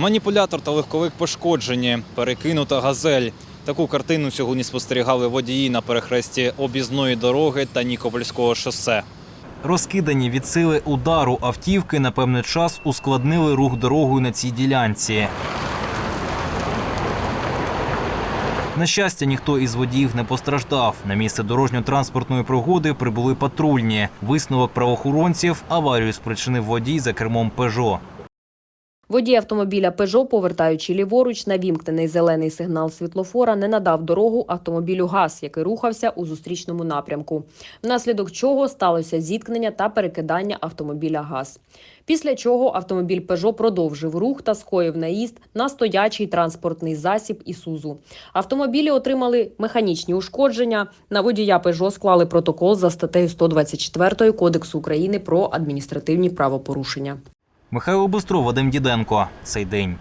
Маніпулятор та легковик пошкоджені, перекинута газель. Таку картину сьогодні спостерігали водії на перехресті об'їзної дороги та Нікопольського шосе. Розкидані від сили удару автівки на певний час ускладнили рух дорогою на цій ділянці. На щастя, ніхто із водіїв не постраждав. На місце дорожньо-транспортної пригоди прибули патрульні. Висновок правоохоронців аварію спричинив водій за кермом Пежо. Водій автомобіля «Пежо», повертаючи ліворуч на вімкнений зелений сигнал світлофора, не надав дорогу автомобілю ГАЗ, який рухався у зустрічному напрямку, внаслідок чого сталося зіткнення та перекидання автомобіля ГАЗ. Після чого автомобіль «Пежо» продовжив рух та скоїв наїзд на стоячий транспортний засіб «Ісузу». Автомобілі отримали механічні ушкодження. На водія «Пежо» склали протокол за статтею 124 Кодексу України про адміністративні правопорушення. Михайло Бистров, Вадим Діденко. Цей день.